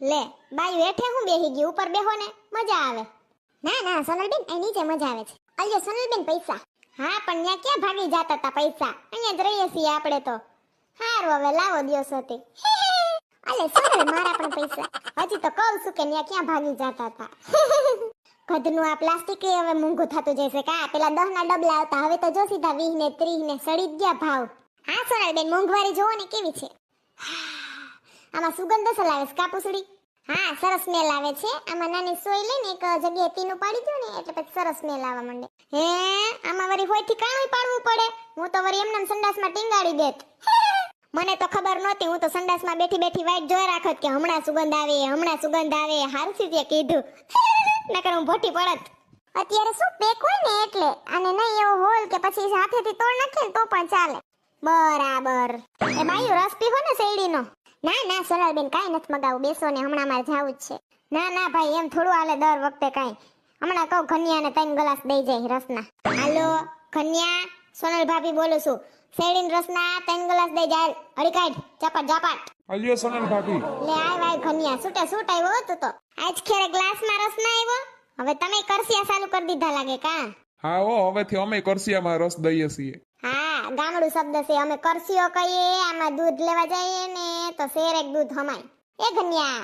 લે બાયું હેઠે હું બેહી ગઈ ઉપર બેહો ને મજા આવે. ના ના સોનલબેન અહીં નીચે મજા આવે છે. અલ્યો સોનલબેન પૈસા. હા પણ ત્યાં ક્યાં ભાગી જતા હતા પૈસા? અહીંયા જ રહીએ છીએ આપણે તો. હારું હવે લાવો દિવસ હતી અલે સોનલ મારા પણ પૈસા. હજી તો કહું છું કે ત્યાં ક્યાં ભાગી જતા તા. કદનું આ પ્લાસ્ટિક હવે મોંઘું થતું જશે કા? પેલા દહ ના ડબલા આવતા હવે તો જો સીધા વીસ ને ત્રીસ ને સડી ગયા ભાવ. હા સોનલબેન મોંઘવારી જોવો ને કેવી છે. આમાં સુગંધ આવે છે. કાપુસડી હા, સરસ સ્મેલ આવે છે. આમાં નાની સોય લઈને એક જગ્યાએ પીનું પાડી દો ને, એટલે પછી સરસ સ્મેલ આવવા માંડે. હે, આમાં વરી હોય ઠીકાણું પાડવું પડે. હું તો વરી એમને સંડાસમાં ટીંગાડી દેત. મને તો ખબર નહોતી, હું તો સંડાસમાં બેઠી બેઠી વાઈટ જોઈ રાખત કે હમણાં સુગંધ આવે, હમણાં સુગંધ આવે. હારસી તે કીધું. નકર હું ભોટી પડત. અત્યારે શું પેક હોય ને એટલે? અને નહીં એવો હોલ કે પછી હાથેથી તોડ નાખે તો પણ ચાલે. બરાબર. એ બાયું રસ પીવો ને શેરડીનો. ના ના સોનલબેન કાંઈ નથી મગાવું. બેસો ને હમણાં મારે જવું જ છે. ના ના ભાઈ એમ થોડું હાલે દર વખતે કાંઈ. હમણાં કહું કન્યાને ત્રણ ગ્લાસ દઈ જાય રસના. હાલો કન્યા સોનલ ભાભી બોલું છું. શેરીન રસના ત્રણ ગ્લાસ દઈ જાય. હળી કાઢ ચાપાટ ચાપાટ અલ્યો સોનલ ભાભી. લે આય વાય કન્યા છૂટે છૂટ આવ્યો હતો તો આજ ખેરે ગ્લાસમાં રસ ના આવ્યો? હવે તમે કરસિયા ચાલુ કરી દીધા લાગે કા? હા હો હવેથી અમે કરસિયામાં રસ દઈએ છીએ. હા ગામડું શબ્દ છે, અમે કરસીઓ કહીએ, આમાં દૂધ લેવા જઈએ ને તો શેર એક દૂધ હમાય. એ કન્યા